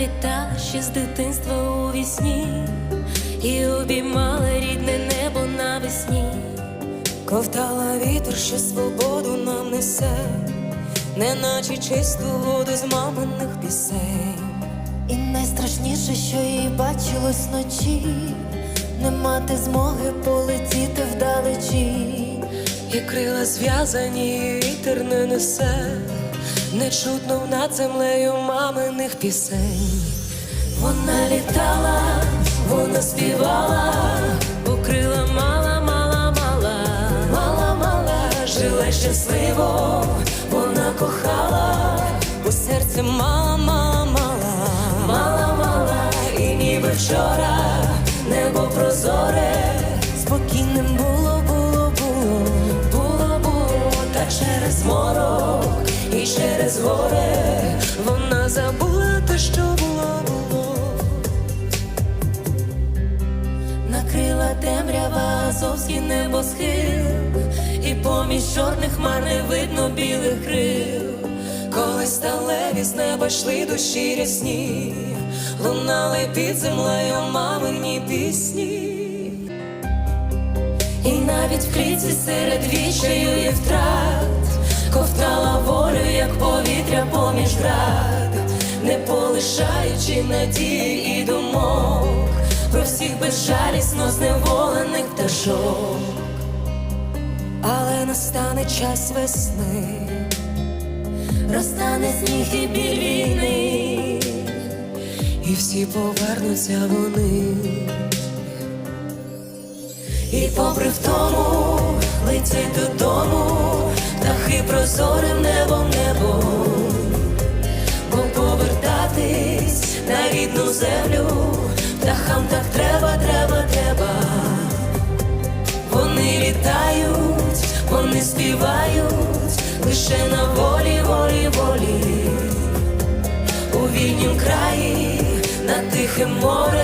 літала ще з дитинства у вісні і обіймала рідне небо навесні. Ковтала вітер, що свободу нам несе, неначе чисту воду з маминих пісень. І найстрашніше, що їй бачилось вночі, не мати змоги полетіти вдалечі. І крила зв'язані, вітер не несе, не чутно над землею маминих пісень. Вона літала, вона співала, покрила мала, мала, мала, мала, мала, жила щасливо, вона кохала, У серці мала, мала, мала, мала, мала, і ніби вчора небо прозоре, спокійним було, було, було. було, було, та через морок і через горе. Вона забула те, що було, було. Накрила темрява азовський небосхил, і поміж чорних хмар не видно білих крил. Коли сталеві з неба йшли душі рясні, лунали під землею мамині пісні. І навіть в клітці серед вічею і втрат поміж не полишаючи надії і думок про всіх безжалісно зневолених пташок. Але настане час весни, Розтане сніг і біль війни, і всі повернуться вони. і попри втому летять додому, птахи прозорим небом, на рідну землю, птахам так треба, треба, треба. Вони літають, вони співають лише на волі, волі, волі, у вільнім краї, над тихим полі,